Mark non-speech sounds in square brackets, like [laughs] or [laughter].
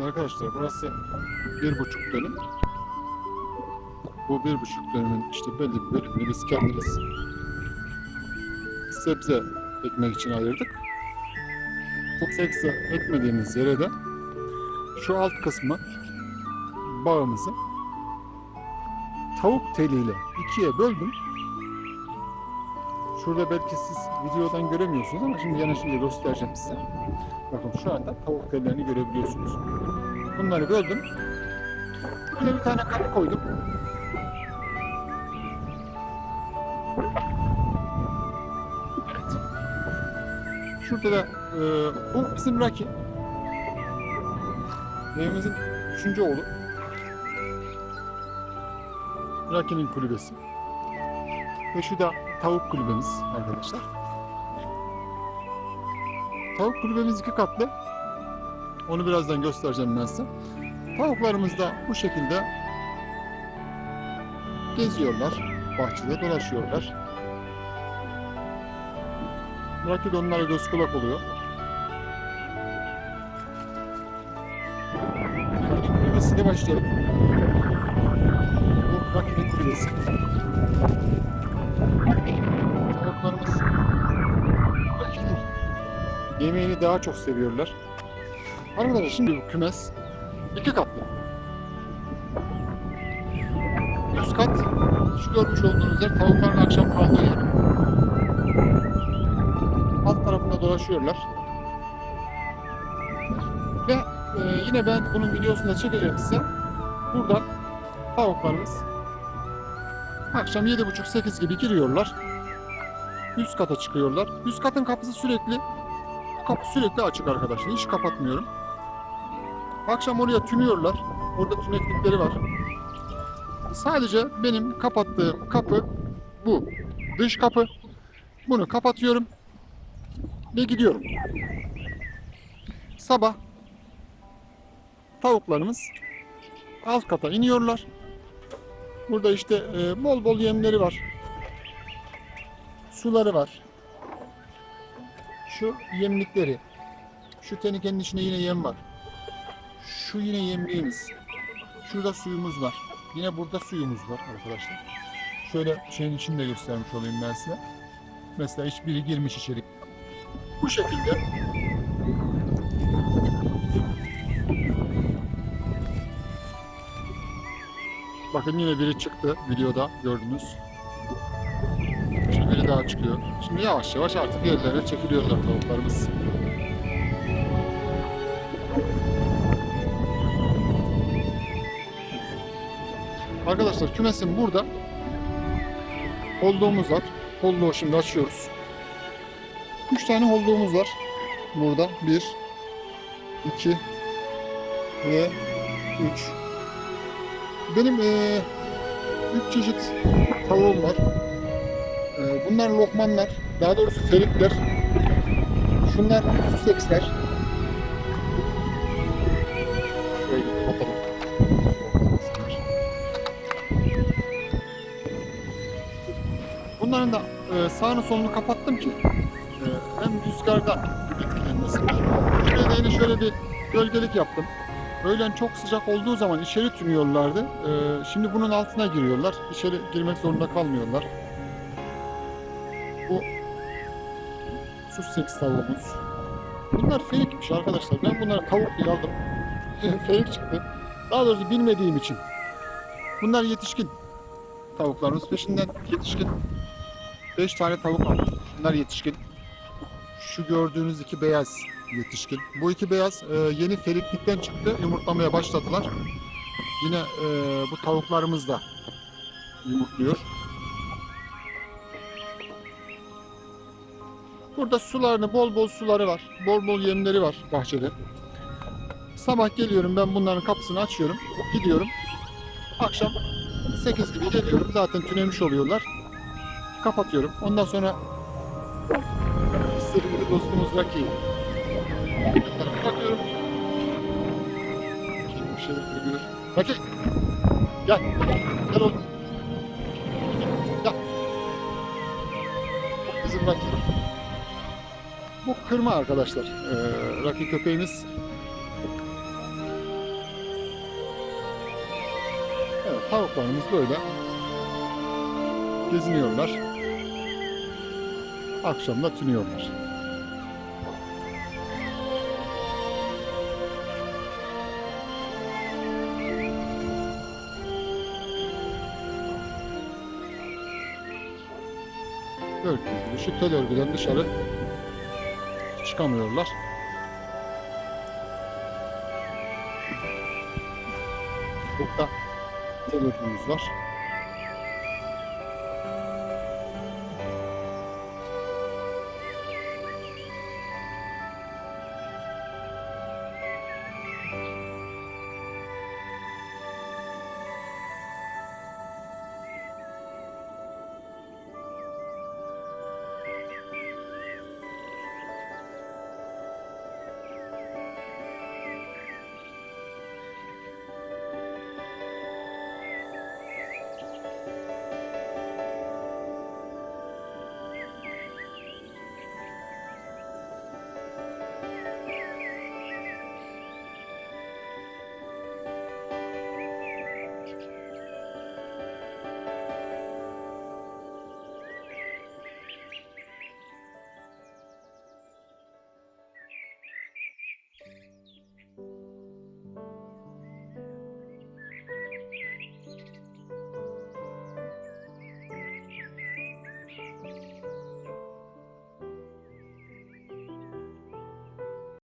Arkadaşlar burası bir buçuk dönüm. Bu bir buçuk dönümün işte belli bir bölümünü biz kendimiz sebze ekmek için ayırdık. Bu sebze ekmediğimiz yere de şu alt kısmı bağımızı tavuk teliyle ikiye böldüm. Şurada belki siz videodan göremiyorsunuz ama şimdi yanaşınca göstereceğim size. Bakın şu anda tavuk tellerini görebiliyorsunuz. Bunları böldüm. Böyle bir tane kapı koydum. Evet. Şurada da e, bu bizim Raki. Evimizin üçüncü oğlu. Raki'nin kulübesi. Ve şu da tavuk kulübemiz arkadaşlar. Tavuk kulübemiz iki katlı. Onu birazdan göstereceğim ben size. Tavuklarımız da bu şekilde geziyorlar. Bahçede dolaşıyorlar. Rakip onlara göz kulak oluyor. Rakibin kulübesiyle başlayalım. Bu rakibin kulübesi. Yemeğini daha çok seviyorlar. Arkadaşlar şimdi bu kümes iki katlı. Üst kat şu görmüş olduğunuz yer tavukların akşam kaldığı yer. Alt tarafında dolaşıyorlar. Ve e, yine ben bunun videosunu da çekeceğim size. Buradan tavuklarımız akşam 7.30-8 gibi giriyorlar. Üst kata çıkıyorlar. Üst katın kapısı sürekli kapı sürekli açık arkadaşlar. Hiç kapatmıyorum. Akşam oraya tünüyorlar. Orada tüneklikleri var. Sadece benim kapattığım kapı bu. Dış kapı. Bunu kapatıyorum. Ve gidiyorum. Sabah tavuklarımız alt kata iniyorlar. Burada işte e, bol bol yemleri var. Suları var. Şu yemlikleri. Şu tenikenin içinde yine yem var. Şu yine yemliğimiz. Şurada suyumuz var. Yine burada suyumuz var arkadaşlar. Şöyle şeyin içinde göstermiş olayım ben size. Mesela hiçbiri girmiş içeri. Bu şekilde Bakın yine biri çıktı videoda gördünüz. Daha çıkıyor. Şimdi yavaş yavaş artık yerlere çekiliyorlar tavuklarımız. Arkadaşlar kümesin burada holluğumuz var. Holluğu şimdi açıyoruz. 3 tane holluğumuz var. Burada 1 2 ve 3 Benim 3 çeşit tavuğum var. E, bunlar lokmanlar. Daha doğrusu ferikler. Şunlar süseksler. Şöyle. Bunların da e, sağını solunu kapattım ki e, hem rüzgardan etkilenmesin. Şuraya da yine şöyle bir gölgelik yaptım. Öğlen çok sıcak olduğu zaman içeri tünüyorlardı. E, şimdi bunun altına giriyorlar. İçeri girmek zorunda kalmıyorlar. 36 tavuğumuz. Bunlar felikmiş arkadaşlar. Ben bunları tavuk diye aldım. [laughs] felik çıktı. Daha doğrusu bilmediğim için. Bunlar yetişkin tavuklarımız. Peşinden yetişkin 5 tane tavuk aldım. Bunlar yetişkin. Şu gördüğünüz iki beyaz yetişkin. Bu iki beyaz e, yeni feliklikten çıktı. Yumurtlamaya başladılar. Yine e, bu tavuklarımız da yumurtluyor. Burada sularını bol bol suları var. Bol bol yemleri var bahçede. Sabah geliyorum ben bunların kapısını açıyorum. Gidiyorum. Akşam 8 gibi geliyorum. Zaten tünemiş oluyorlar. Kapatıyorum. Ondan sonra sevgili dostumuz Raki'yi bırakıyorum. Şimdi bir şeyler görüyor. Raki! Gel! Gel oğlum. Bu kırma arkadaşlar. Ee, Raki köpeğimiz. Evet, tavuklarımız böyle geziniyorlar. Akşam da tünüyorlar. Örgü, şu tel örgüden dışarı çıkamıyorlar. Burada tel örgümüz var.